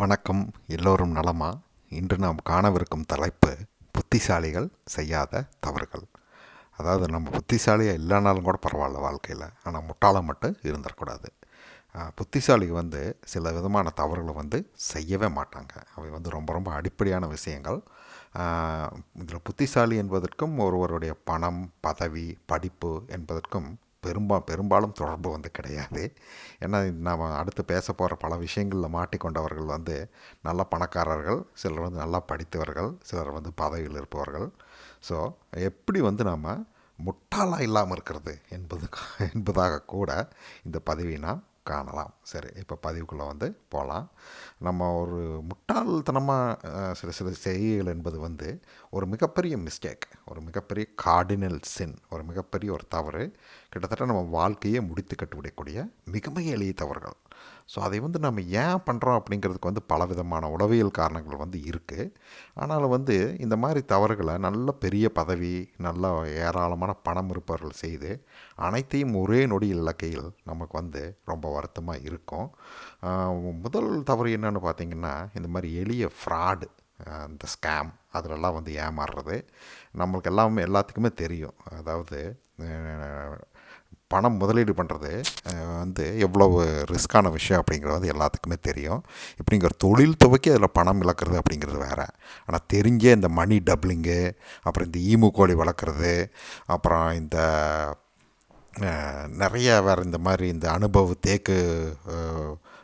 வணக்கம் எல்லோரும் நலமா? இன்று நாம் காணவிருக்கும் தலைப்பு புத்திசாலிகள் செய்யாத தவறுகள். அதாவது நம்ம புத்திசாலியாக இல்லைனாலும் கூட பரவாயில்ல வாழ்க்கையில். ஆனால் முட்டாளம் மட்டும் இருந்துடக்கூடாது புத்திசாலி வந்து சில விதமான தவறுகளை வந்து செய்யவே மாட்டாங்க. அவை வந்து ரொம்ப ரொம்ப அடிப்படையான விஷயங்கள். இதில் புத்திசாலி என்பதற்கும் ஒருவருடைய பணம் பதவி படிப்பு என்பதற்கும் பெரும்பா பெரும்பாலும் தொடர்பு வந்து கிடையாது. ஏன்னா நாம் அடுத்து பேச போகிற பல விஷயங்களில் மாட்டிக்கொண்டவர்கள் வந்து நல்ல பணக்காரர்கள் சிலர் வந்து நல்லா படித்தவர்கள் சிலர் வந்து பதவியில் இருப்பவர்கள். ஸோ எப்படி வந்து நாம் முட்டாளாக இல்லாமல் இருக்கிறது என்பது என்பதாக கூட இந்த பதவியை நாம் காணலாம். சரி இப்போ பதிவுக்குள்ளே வந்து போகலாம் நம்ம ஒரு முட்டாள்தனமாக சில சில செய்திகள் என்பது வந்து ஒரு மிகப்பெரிய மிஸ்டேக் ஒரு மிகப்பெரிய கார்டினல் சின் ஒரு மிகப்பெரிய ஒரு தவறு. கிட்டத்தட்ட நம்ம வாழ்க்கையே முடித்து கட்டுவிடக்கூடிய மிக மிக எளிய தவறுகள். ஸோ அதை வந்து நம்ம ஏன் பண்ணுறோம் அப்படிங்கிறதுக்கு வந்து பல விதமான உளவியல் காரணங்கள் வந்து இருக்குது ஆனாலும் வந்து இந்த மாதிரி தவறுகளை நல்ல பெரிய பதவி நல்ல ஏராளமான பணம் இருப்பவர்கள் செய்து அனைத்தையும் ஒரே நொடி இலக்கையில் நமக்கு வந்து ரொம்ப வருத்தமாக இருக்கும். முதல் தவறு என்னன்னு பார்த்தீங்கன்னா இந்த மாதிரி எளிய ஃப்ராடு இந்த ஸ்கேம் அதிலெல்லாம் வந்து ஏமாறுறது. நம்மளுக்கு எல்லாமே எல்லாத்துக்குமே தெரியும். அதாவது பணம் முதலீடு பண்ணுறது வந்து எவ்வளவு ரிஸ்க்கான விஷயம் அப்படிங்கிறது வந்து எல்லாத்துக்குமே தெரியும். இப்படிங்கிற தொழில் துவக்கி அதில் பணம் இழக்கிறது அப்படிங்கிறது வேறு. ஆனால் தெரிஞ்சே இந்த மணி டப்ளிங்கு அப்புறம் இந்த ஈமு கோழி வளர்க்குறது அப்புறம் இந்த நிறைய வேறு இந்த மாதிரி இந்த அனுபவ தேக்கு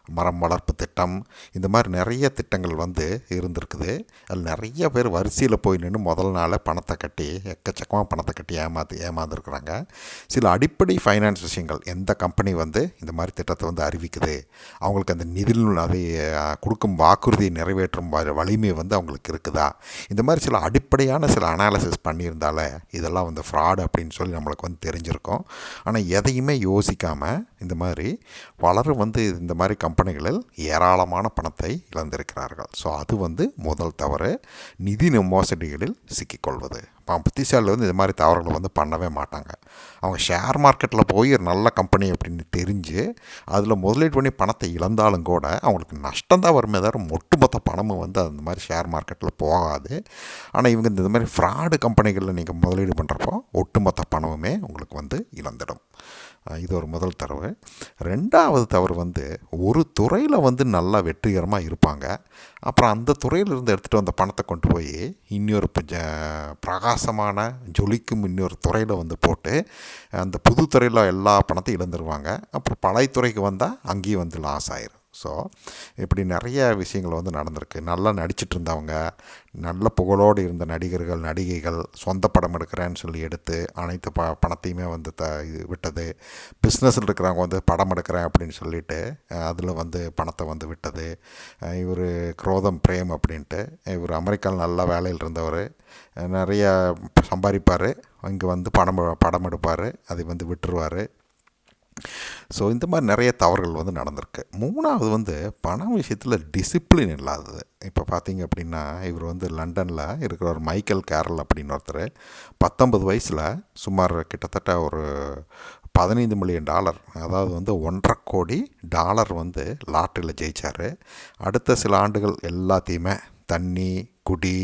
மரம் வளர்ப்பு திட்டம் இந்த மாதிரி நிறைய திட்டங்கள் வந்து இருந்திருக்குது. அதில் நிறைய பேர் வரிசையில் போய் நின்று முதல் நாள் பணத்தை கட்டி எக்கச்சக்கமாக பணத்தை கட்டி ஏமாத்து ஏமாந்துருக்குறாங்க. சில அடிப்படை ஃபைனான்ஸ் விஷயங்கள் எந்த கம்பெனி வந்து இந்த மாதிரி திட்டத்தை வந்து அறிவிக்குது? அவங்களுக்கு அந்த நிதி அதை கொடுக்கும் வாக்குறுதியை நிறைவேற்றும் வலிமை வந்து அவங்களுக்கு இருக்குதா? இந்த மாதிரி சில அடிப்படையான சில அனாலிசிஸ் பண்ணியிருந்தாலே இதெல்லாம் வந்து ஃப்ராடு அப்படின்னு சொல்லி நம்மளுக்கு வந்து தெரிஞ்சிருக்கும். ஆனால் எதையுமே யோசிக்காமல் இந்த மாதிரி பலரும் வந்து இந்த மாதிரி கம்பெனிகளில் ஏராளமான பணத்தை இழந்திருக்கிறார்கள். ஸோ அது வந்து முதல் தவறு. நிதி மோசடிகளில் சிக்கிக்கொள்வது. இப்போ புத்திசாலி வந்து இது மாதிரி தவறுகளை வந்து பண்ணவே மாட்டாங்க. அவங்க ஷேர் மார்க்கெட்டில் போய் ஒரு நல்ல கம்பெனி அப்படின்னு தெரிஞ்சு அதில் முதலீடு பண்ணி பணத்தை இழந்தாலும் கூட அவங்களுக்கு நஷ்டம் தான் வருமே தவிர ஒட்டுமொத்த பணமும் வந்து அந்த மாதிரி ஷேர் மார்க்கெட்டில் போகாது. ஆனால் இவங்க இந்த மாதிரி ஃப்ராடு கம்பெனிகளில் நீங்கள் முதலீடு பண்ணுறப்போ ஒட்டுமொத்த பணமுமே உங்களுக்கு வந்து இழந்துடும். இது ஒரு முதல் தவறு ரெண்டாவது தவறு வந்து ஒரு துறையில் வந்து நல்லா வெற்றிகரமாக இருப்பாங்க. அப்புறம் அந்த துறையிலிருந்து எடுத்துகிட்டு வந்த பணத்தை கொண்டு போய் இன்னொரு ப- ஜ- பிரகாசமான ஜொலிக்கும் இன்னொரு துறையில் வந்து போட்டு அந்த புது துறையில் எல்லா பணத்தையும் இழந்துருவாங்க. அப்புறம் பழைய துறைக்கு வந்தால் அங்கேயும் வந்து லாஸ் ஆயிரும். ஸோ இப்படி நிறைய விஷயங்கள் வந்து நடந்திருக்கு. நல்லா நடிச்சிட்டு இருந்தவங்க நல்ல புகழோடு இருந்த நடிகர்கள் நடிகைகள் சொந்த படம் எடுக்கிறேன்னு சொல்லி எடுத்து அனைத்து ப பணத்தையுமே வந்து த இது விட்டது. பிஸ்னஸில் இருக்கிறவங்க வந்து படம் எடுக்கிறேன் அப்படின்னு சொல்லிட்டு அதில் வந்து பணத்தை வந்து விட்டது. இவர் குரோதம் பிரேம் அப்படின்ட்டு இவர் அமெரிக்காவில் நல்ல வேலையில் இருந்தவர். நிறைய சம்பாதிப்பார். இங்கே வந்து படம் படம் எடுப்பார். அதை வந்து விட்டுருவார். ஸோ இந்த மாதிரி நிறைய தவறுகள் வந்து நடந்திருக்கு. மூணாவது வந்து பணம் விஷயத்தில் டிசிப்ளின் இல்லாதது. இப்போ பார்த்தீங்க அப்படின்னா இவர் வந்து லண்டனில் இருக்கிற ஒரு மைக்கேல் கேரல் அப்படின்னு ஒருத்தர். பத்தொன்பது வயசில் சுமார் கிட்டத்தட்ட ஒரு பதினைந்து மில்லியன் டாலர் அதாவது வந்து ஒன்றரை கோடி டாலர் வந்து லாட்டரியில் ஜெயிச்சார். அடுத்த சில ஆண்டுகள் எல்லாத்தையுமே தண்ணி குடி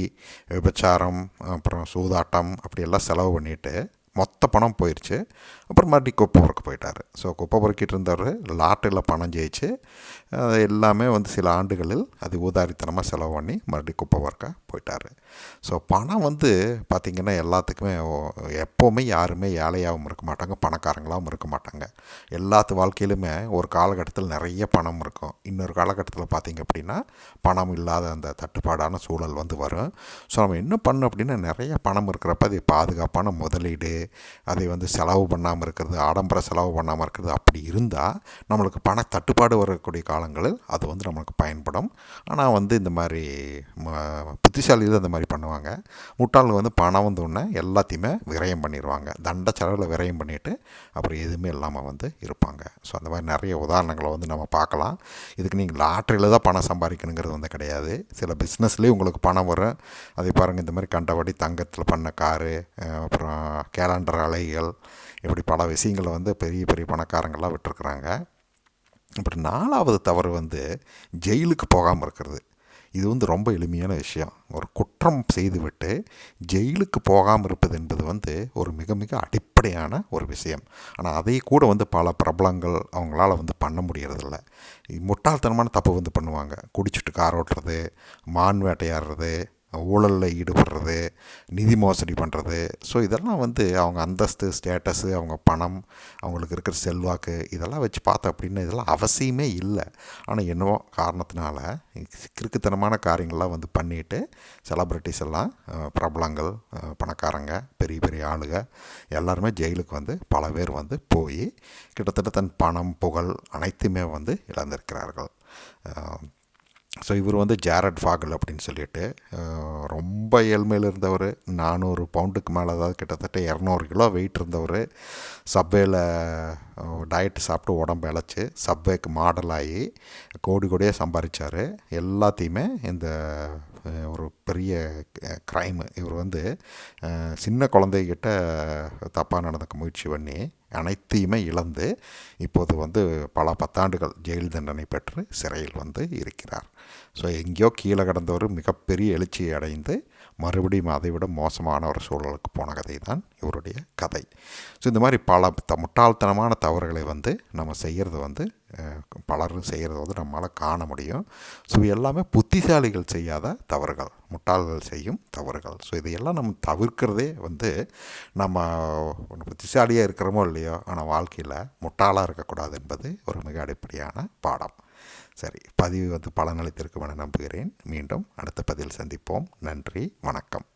விபச்சாரம் அப்புறம் சூதாட்டம் அப்படியெல்லாம் செலவு பண்ணிவிட்டு மொத்த பணம் போயிடுச்சு அப்புறம் மறுபடியும் குப்பை பொறுக்க போயிட்டார். ஸோ குப்பை பொறுக்கிட்டு இருந்தவர் லாட்டரியில் பணம் ஜெயிச்சு அது எல்லாமே வந்து சில ஆண்டுகளில் அது ஊதாரித்தனமாக செலவு பண்ணி மறுபடியும் குப்பை பொறுக்க போயிட்டார். ஸோ பணம் வந்து பார்த்திங்கன்னா எல்லாத்துக்குமே எப்போவுமே யாருமே ஏழையாகவும் இருக்க மாட்டாங்க பணக்காரங்களாகவும் இருக்க மாட்டாங்க. எல்லாத்து வாழ்க்கையிலுமே ஒரு காலகட்டத்தில் நிறைய பணம் இருக்கும். இன்னொரு காலகட்டத்தில் பார்த்திங்க அப்படின்னா பணம் இல்லாத அந்த தட்டுப்பாடான சூழல் வந்து வரும். ஸோ நம்ம என்ன பண்ணணும் அப்படின்னா நிறைய பணம் இருக்கிறப்ப அது பாதுகாப்பான முதலீடு அதை வந்து செலவு பண்ணாமல் இருக்கிறது ஆடம்பர செலவு பண்ணாமல் இருக்கிறது அப்படி இருந்தால் நம்மளுக்கு பண தட்டுப்பாடு வரக்கூடிய காலங்களில் அது வந்து நம்மளுக்கு பயன்படும். ஆனால் வந்து இந்த மாதிரி புத்திசாலியில் இந்த மாதிரி பண்ணுவாங்க. முட்டாள்கள் வந்து பணம் வந்து ஒன்று எல்லாத்தையுமே விரயம் பண்ணிடுவாங்க தண்ட செலவில் விரயம் பண்ணிவிட்டு அப்புறம் எதுவுமே இல்லாமல் வந்து இருப்பாங்க. ஸோ அந்த மாதிரி நிறைய உதாரணங்களை வந்து நம்ம பார்க்கலாம். இதுக்கு நீங்கள் லாட்ரியில் தான் பணம் சம்பாதிக்கணுங்கிறது வந்து கிடையாது. சில பிஸ்னஸ்லேயே உங்களுக்கு பணம் வரும். அதை பாருங்கள் இந்த மாதிரி கண்டபடி தங்கத்தில் பண்ண காரு அப்புறம் அப்புறம் கேலண்டர் அலைகள் இப்படி பல விஷயங்களை வந்து பெரிய பெரிய பணக்காரங்கள்லாம் விட்டுருக்குறாங்க. அப்புறம் நாலாவது தவறு வந்து ஜெயிலுக்கு போகாமல் இருக்கிறது. இது வந்து ரொம்ப எளிமையான விஷயம். ஒரு குற்றம் செய்துவிட்டு ஜெயிலுக்கு போகாமல் இருப்பது என்பது வந்து ஒரு மிக மிக அடிப்படையான ஒரு விஷயம். ஆனால் அதை கூட வந்து பல பிரபலங்கள் அவங்களால வந்து பண்ண முடியறதில்ல. முட்டாள்தனமான தப்பு வந்து பண்ணுவாங்க. குடிச்சிட்டு கார் ஓட்டுறது மான் வேட்டையாடுறது ஊழலில் ஈடுபடுறது நிதி மோசடி பண்ணுறது ஸோ இதெல்லாம் வந்து அவங்க அந்தஸ்து ஸ்டேட்டஸு அவங்க பணம் அவங்களுக்கு இருக்கிற செல்வாக்கு இதெல்லாம் வச்சு பார்த்தோம் அப்படின்னு இதெல்லாம் அவசியமே இல்லை. ஆனால் என்னவோ காரணத்தினால கிறுக்குத்தனமான காரியங்கள்லாம் வந்து பண்ணிட்டு செலப்ரிட்டிஸ் எல்லாம் பிரபலங்கள் பணக்காரங்க பெரிய பெரிய ஆளுங்க எல்லாருமே ஜெயிலுக்கு வந்து பல பேர் வந்து போய் கிட்டத்தட்ட தன் பணம் புகழ் அனைத்துமே வந்து இழந்திருக்கிறார்கள். ஸோ இவர் வந்து ஜாரட் ஃபாகல் அப்படின்னு சொல்லிட்டு ரொம்ப ஏழ்மையில் இருந்தவர். நானூறு பவுண்டுக்கு மேலே அதாவது கிட்டத்தட்ட இரநூறு கிலோ வெயிட் இருந்தவர். சப்வேயில் டயட் சாப்பிட்டு உடம்பு இழைச்சி சப்வேக்கு மாடல் ஆகி கோடி கோடியாக சம்பாதிச்சார் எல்லாத்தையுமே இந்த ஒரு பெரிய க்ரைமு இவர் வந்து சின்ன குழந்தைகிட்ட தப்பாக நடந்துக்க முயற்சி பண்ணி அனைத்தையுமே இழந்து இப்போது வந்து பல பத்தாண்டுகள் ஜெயில் தண்டனை பெற்று சிறையில் வந்து இருக்கிறார். ஸோ எங்கேயோ கீழே கடந்தவர் மிகப்பெரிய எழுச்சியை அடைந்து மறுபடியும் அதை விட மோசமான ஒரு சூழலுக்கு போன கதை தான் இவருடைய கதை. ஸோ இந்த மாதிரி பல த முட்டாள்தனமான தவறுகளை வந்து நம்ம செய்கிறது வந்து பலரும் செய்கிறத வந்து நம்மளால் காண முடியும். ஸோ எல்லாமே புத்திசாலிகள் செய்யாத தவறுகள் முட்டாள்கள் செய்யும் தவறுகள். ஸோ இதையெல்லாம் நம்ம தவிர்க்கிறதே வந்து நம்ம ஒன்று புத்திசாலியாக இருக்கிறோமோ இல்லையோ ஆனால் வாழ்க்கையில் முட்டாளாக இருக்கக்கூடாது என்பது ஒரு மிக அடிப்படையான பாடம். சரி பதிவு வந்து பலனளித்திருக்கும் என நம்புகிறேன். மீண்டும் அடுத்த பதிவில் சந்திப்போம். நன்றி வணக்கம்.